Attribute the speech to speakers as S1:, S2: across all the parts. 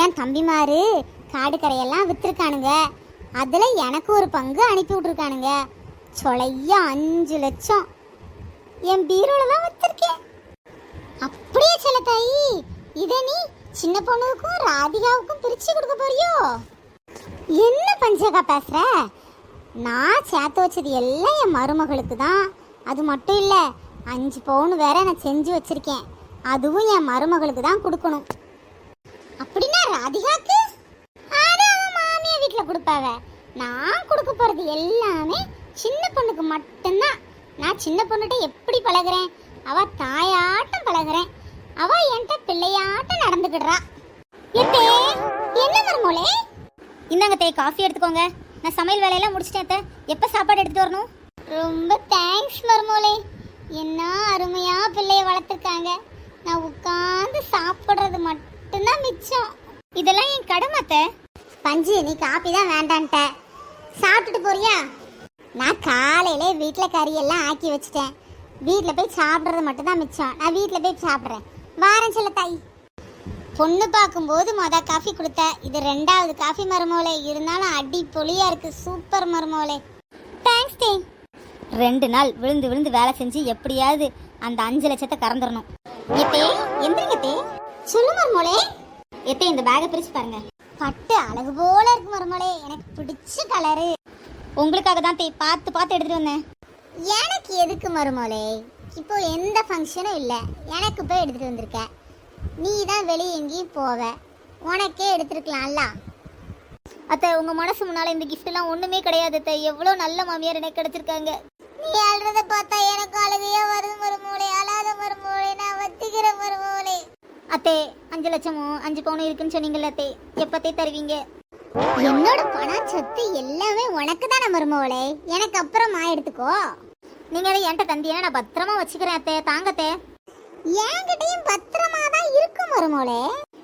S1: என் தம்பிமாரு காடு கரையெல்லாம் விற்றுருக்கானுங்க அதில் எனக்கு ஒரு பங்கு அனுப்பி விட்ருக்கானுங்க சொலையா அஞ்சு லட்சம். என் பீரோல தான் வச்சிருக்கேன் அப்படியே சில தாயி இதை நீ சின்ன பொண்ணுக்கும் ராதிகாவுக்கும் பிரித்து கொடுக்க போறியோ? என்ன பஞ்சகா பேசுகிற நான் சேர்த்து வச்சது எல்லாம் என் மருமகளுக்கு தான். அது மட்டும் இல்லை அஞ்சு பவுன் வேற நான் செஞ்சு வச்சுருக்கேன். அதுவும் என் மருமகளுக்கு தான் கொடுக்கணும். அப்படின்னு ராதிகாக்கு? அது அவ மாமியா வீட்ல கொடுப்பாவ. நான் கொடுக்க போறது எல்லாமே சின்ன பொண்ணுக்கு மட்டும்தான். நான் சின்ன பொண்ணுகிட்ட எப்படி பழகுறேன்? அவ தாயாட்டம் பழகுறேன். அவ என்கிட்ட பிள்ளையாட்டம் நடந்துக்கிடுறா. எத்தே என்ன மருமோளே?
S2: இந்தாங்க தே காஃபி எடுத்துக்கோங்க. நான் சமையல் வேலையெல்லாம் முடிச்சிட்டேன் எப்போ சாப்பாடு எடுத்துட்டு வரணும்?
S1: ரொம்ப தேங்க்ஸ் மருமோளே. என்ன அருமையா பிள்ளைய வளர்த்துருக்காங்க. நான் உட்காந்து சாப்பிடுறது மட்டும்தான் மிச்சம்.
S2: இதெல்லாம் என் கடமை
S1: பஞ்சு நீ காப்பி தான் வேண்டான்ட்ட. சாப்பிட்டுட்டு போறியா? நான் காலையிலே வீட்டில் கறியெல்லாம் ஆக்கி வச்சிட்டேன். வீட்டில் போய் சாப்பிட்றது மட்டும்தான் மிச்சம். நான் வீட்டில் போய் சாப்பிட்றேன். வாரம் செல்ல தாய். பொண்ணு பார்க்கும்போது மொத காஃபி கொடுத்த. இது ரெண்டாவது காஃபி மருமோலே இருந்தாலும் அடி பொலியா இருக்கு. சூப்பர் மருமோலே
S2: தேங்க்ஸ் தே ரெண்டு நாள் விழுந்து விழுந்து வேலை செஞ்சு எப்படியாவது அந்த அஞ்சு லட்சத்தை கறந்துடணும். எத்தே எந்திரிங்க தே
S1: சொல்லு மருமோலே
S2: எத்தே இந்த பேக்கை பிரிச்சு பாருங்க.
S1: பட்டு அழகு போல இருக்கு மருமலே எனக்கு பிடிச்ச கலரு
S2: உங்களுக்காக தான் தே பார்த்து பார்த்து எடுத்துட்டு வந்தேன்.
S1: எனக்கு எதுக்கு மருமலே இப்போ எந்த ஃபங்க்ஷனும் இல்லை. எனக்கு போய் எடுத்துட்டு வந்திருக்க. நீ தான் வெளியே எங்கேயும் போவ. உனக்கே எடுத்துருக்கலாம்ல.
S2: அத்தை உங்க மனசு முன்னால இந்த கிஃப்ட் எல்லாம் ஒண்ணுமே கிடையாது அத்தை. எவ்வளவு நல்ல மாமியார் எனக்கு கிடைச்சிருக்காங்க.
S1: நீ அழுறத பார்த்தா
S2: அஞ்சு லட்சமும் அஞ்சு பவுனும் இருக்குன்னு சொன்னீங்கல்ல அத்தே. எப்பத்தே தருவீங்க?
S1: என்னோட பணம் சொத்து எல்லாமே உனக்கு தானே மருமவளே எனக்கு அப்புறமா எடுத்துக்கோ.
S2: நீங்க அதை என்கிட்ட தந்தியா நான் பத்திரமா வச்சுக்கிறேன் அத்தே. தாங்கத்தே
S1: என்கிட்டயும் பத்திரமா தான் இருக்கும் மருமவளே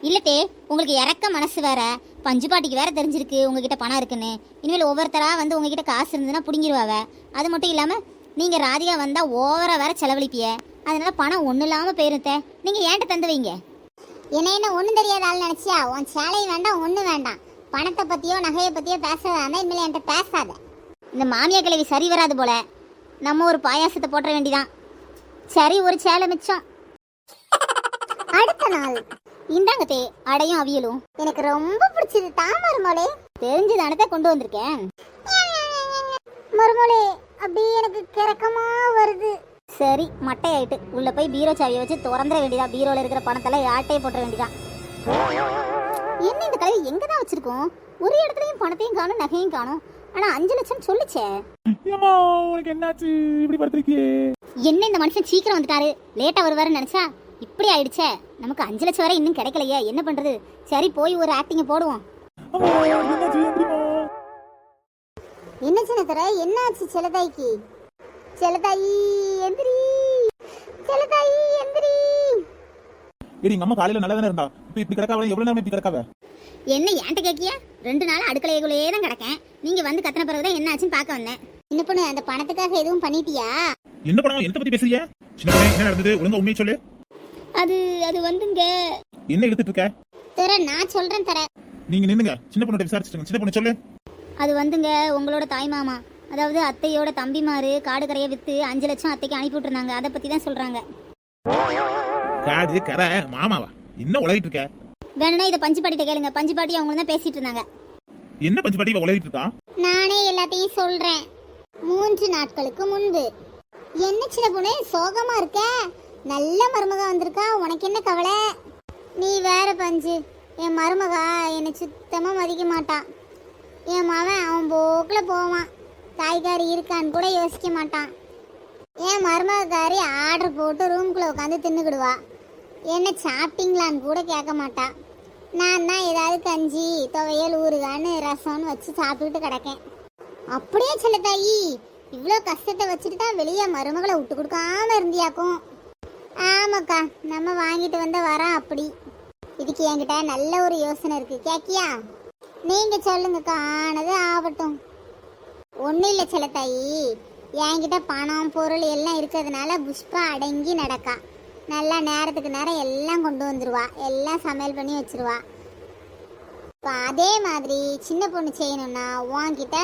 S2: இல்லத்தே உங்களுக்கு இறக்க மனசு வேற. பஞ்சு பாட்டிக்கு வேற தெரிஞ்சிருக்கு உங்ககிட்ட பணம் இருக்குன்னு. இனிமேல் ஒவ்வொருத்தரா வந்து உங்ககிட்ட காசு இருந்ததுன்னா புடுங்கிடுவாவ அது மட்டும் இல்லாம நீங்க ராதிகா வந்தா ஓவரா வேற செலவழிப்பிய. அதனால பணம் ஒண்ணு இல்லாம போயிருத்த நீங்க ஏன்ட்ட தந்து வைங்க.
S1: என்ன என்ன ஒண்ணும் தெரியாத ஆள் நினைச்சியா? உன் சேலை வேண்டாம் ஒண்ணு வேண்டாம். பணத்தை பத்தியோ நகையை பத்தியோ பேசாத இனிமேல் என்கிட்ட பேசாத.
S2: இந்த மாமியா கிழவி சரி வராது போல. நம்ம ஒரு பாயாசத்தை போட்டுற வேண்டிதான். சரி ஒரு சேலை மிச்சம்.
S1: அடுத்த நாள்.
S2: இந்தாங்க தே அடையும் அவியலும்.
S1: எனக்கு ரொம்ப பிடிச்சது தான் மருமோளே
S2: தெரிஞ்சு தானத்தை கொண்டு வந்திருக்கேன்.
S1: மருமோளே அப்படியே எனக்கு கிறக்கமா வருது
S2: சரி மட்டையாயிட்டு. உள்ள போய் பீரோ சாவியை வச்சு திறந்துட வேண்டியதா? பீரோல இருக்கிற பணத்தெல்லாம் ஆட்டையை போட்டுற வேண்டியதான் என்ன இந்த கதை எங்க தான் வச்சிருக்கோம்? ஒரு இடத்துலயும் பணத்தையும் காணும் நகையும் காணும். ஆனா அஞ்சு லட்சம் சொல்லுச்சே.
S3: உனக்கு என்னாச்சு? இப்படி படுத்திருக்கியே.
S2: என்ன இந்த மனுஷன் சீக்கிரம் வந்துட்டாரு? லேட்டா வருவாருன்னு நினைச்சா? இப்படி ஆயிடுச்சே. நமக்கு அஞ்சு லட்சம் வரை இன்னும் கிடைக்கலையே. என்ன பண்றது? சரி போய் ஒரு ஆக்டிங்க போடுவோம்.
S3: என்னாச்சு?
S1: என்ன சின்ன தர என்ன ஆச்சு செலதாய்க்கு? செலதாயி எந்திரி. செலதாயி எந்திரி.
S3: ஏடி எங்க அம்மா காலையில நல்லா தானே இருந்தா? இப்ப இப்படி கிடக்காவ? எவ்வளவு நேரம் இப்படி கிடக்காவ?
S2: என்ன ஏன்ட்ட கேக்கியா? ரெண்டு நாள் அடுக்கலைக்குள்ளேயே தான் கிடக்கேன். நீங்க வந்து கத்தின பிறகுதான் என்ன ஆச்சுன்னு பார்க்க வந்தேன்.
S1: என்ன பொண்ணு அந்த பணத்துக்காக எதுவும் பண்ணிட்டியா?
S3: என்ன படம் என்ன பத்தி பேசுறீங்க சின்ன பொண்ணே என்ன நடந்தது? ஒழுங்கா உண்மையை சொல்லு.
S2: அது அது வந்துங்க.
S3: என்ன எடுத்துட்டு இருக்க?
S1: தர நான் சொல்றேன் தர.
S3: நீங்க நின்னுங்க சின்ன பொண்ணு விசாரிச்சுங்க சின்ன பொண்ணு சொல்லு.
S2: அது வந்துங்க உங்களோட தாய் மாமா. அதாவது அத்தையோட தம்பிமாரு காடு கரையை வித்து அஞ்சு லட்சம் அத்தைக்கு அனுப்பி விட்டுருந்தாங்க. அதை பத்தி தான் சொல்றாங்க.
S3: காடு கரை மாமாவா? என்ன உலகிட்டு இருக்க?
S2: வேணும்னா இதை பஞ்சு பாட்டிட்ட கேளுங்க. பஞ்சு பாட்டி அவங்க தான் பேசிட்டு இருந்தாங்க.
S3: என்ன பஞ்சு பாட்டி இவ உலகிட்டு இருக்கா?
S1: நானே எல்லாத்தையும் சொல்றேன். மூன்று நாட்களுக்கு முன்பு. என்ன சின்ன பொண்ணு? சோகமா இருக்க? நல்ல மருமக வந்திருக்கா? உனக்கு என்ன கவலை? நீ வேற பஞ்சு. என் மருமகா என்னை சுத்தமா மதிக்க மாட்டான் என் மவன் அவன் போக்கில் போவான். காய்கறி இருக்கான்னு கூட யோசிக்க மாட்டான். என் மருமகாரி ஆர்டர் போட்டு ரூம்குள்ளே உட்காந்து தின்னுக்கிடுவா. என்ன சாப்பிட்டீங்களான்னு கூட கேட்க மாட்டா. நான் தான் ஏதாவது கஞ்சி துவையல் ஊறுகான்னு ரசம்னு வச்சு சாப்பிட்டுட்டு கிடக்கேன். அப்படியே சொல்ல தாயி இவ்வளோ கஷ்டத்தை வச்சுட்டு தான் வெளியே மருமகளை விட்டு கொடுக்காம இருந்தியாக்கும். ஆமாக்கா நம்ம வாங்கிட்டு வந்த வரோம் அப்படி. இதுக்கு என்கிட்ட நல்ல ஒரு யோசனை இருக்கு. கேக்கியா நீங்க சொல்லுங்கக்கா ஆனது ஆகட்டும். ஒன்றும் இல்லை செல்லத்தாயி. என்கிட்ட பணம் பொருள் எல்லாம் இருக்கிறதுனால புஷ்பா அடங்கி நடக்கா. நல்லா நேரத்துக்கு நேரம் எல்லாம் கொண்டு வந்துடுவா எல்லாம் சமையல் பண்ணி வச்சிருவா. இப்போ அதே மாதிரி சின்ன பொண்ணு செய்யணும்னா உன்கிட்ட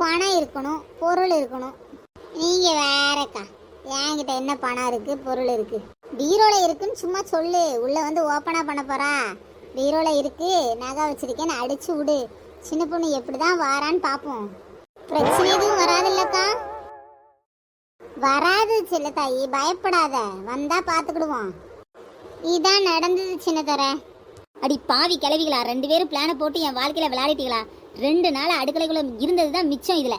S1: பணம் இருக்கணும் பொருள் இருக்கணும். நீங்க வேறக்கா. என்கிட்ட என்ன பணம் இருக்குது பொருள் இருக்குது பீரோவில் இருக்குன்னு சும்மா சொல்லு. உள்ளே வந்து ஓப்பனாக பண்ண போகிறா பீரோவில் இருக்குது நகை வச்சுருக்கேன்னு அடிச்சு விடு. சின்ன பொண்ணு எப்படி தான் வாரான்னு பார்ப்போம் பிரச்சனை எதுவும் வராது இல்லக்கா வராது சின்ன தாயி பயப்படாத. வந்தா பாத்துக்கிடுவோம். இதான் நடந்தது சின்ன தர
S2: அடி பாவி கிளவிகளா ரெண்டு பேரும் பிளானை போட்டு என் வாழ்க்கையில விளையாடிட்டீங்களா? ரெண்டு நாள் அடுக்கலைக்குள்ள இருந்தது தான் மிச்சம் இதுல.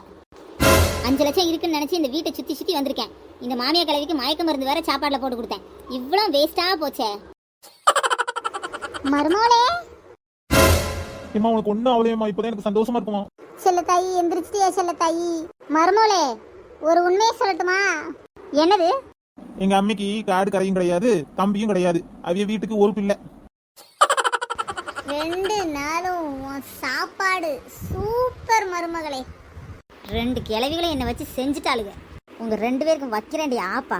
S2: அஞ்சு லட்சம் இருக்குன்னு நினைச்சு இந்த வீட்டை சுத்தி சுத்தி வந்திருக்கேன். இந்த மாமியா கிளவிக்கு மயக்க மருந்து வேற சாப்பாடுல போட்டு கொடுத்தேன். இவ்வளோ வேஸ்டா போச்சே.
S1: மருமோளே
S3: ஏம்மா உனக்கு ஒன்றும் அவளையம்மா இப்போதான் எனக்கு சந்தோஷமா இருக்குமா
S1: செல்ல தாயி எந்திரிச்சிட்டியா செல்ல தாயி மருமோளே ஒரு உண்மையை சொல்லட்டுமா? என்னது?
S3: எங்க அம்மைக்கு காடு கரையும் கிடையாது தம்பியும் கிடையாது. அவிய வீட்டுக்கு ஒரு பிள்ளை.
S1: ரெண்டு நாளும் உன் சாப்பாடு. சூப்பர் மருமகளே.
S2: ரெண்டு கிளவிகளை என்னை வச்சு செஞ்சுட்டாளுங்க. உங்க ரெண்டு பேருக்கும் வைக்கிறேன்டி ஆப்பா.